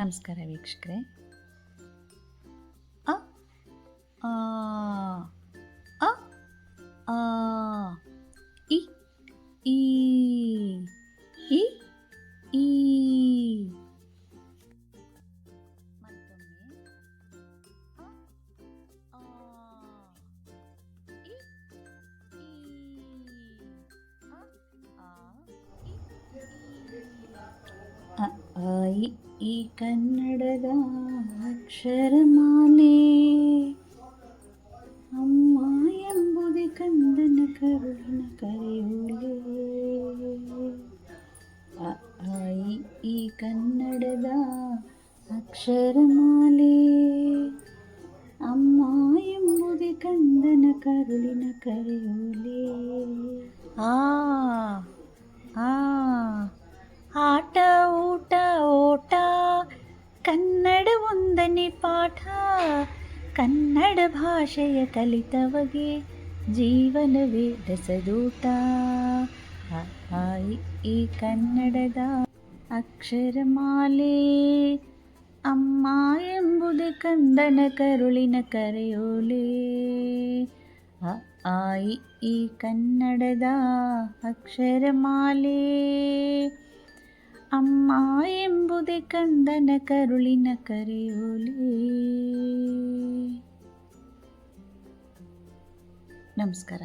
ನಮಸ್ಕಾರ ವೀಕ್ಷಕರೇ. ಅ ಅ ಆ ಇ ಅ, ಆ, ಇ, ಈ ಕನ್ನಡದ ಅಕ್ಷರಮಾಲೆ ಅಮ್ಮ ಎಂಬುದೇ ಕಂದನ ಕರುಳಿನ ಕರೆಯೋಲೆ ಅ, ಆ, ಇ, ಈ ಕನ್ನಡದ ಅಕ್ಷರಮಾಲೆ ಅಮ್ಮ ಎಂಬುದೇ ಕಂದನ ಕರುಳಿನ ಕರೆಯೋಲೆ ಪಾಠ. ಕನ್ನಡ ಭಾಷೆಯ ಕಲಿತವಗೆ ಜೀವನವೇ ರಸದೂಟ ಈ ಕನ್ನಡದ ಅಕ್ಷರಮಾಲೆ. ಅಮ್ಮ ಎಂಬುದು ಕಂದನ ಕರುಳಿನ ಕರೆಯೋಲೆ. ಅ, ಆ, ಈ ಕನ್ನಡದ ಅಕ್ಷರಮಾಲೆ. ಅಮ್ಮ ಎಂಬುದೇ ಕಂದನ ಕರುಳಿನ ಕರೆಯೋಲೆ. ನಮಸ್ಕಾರ.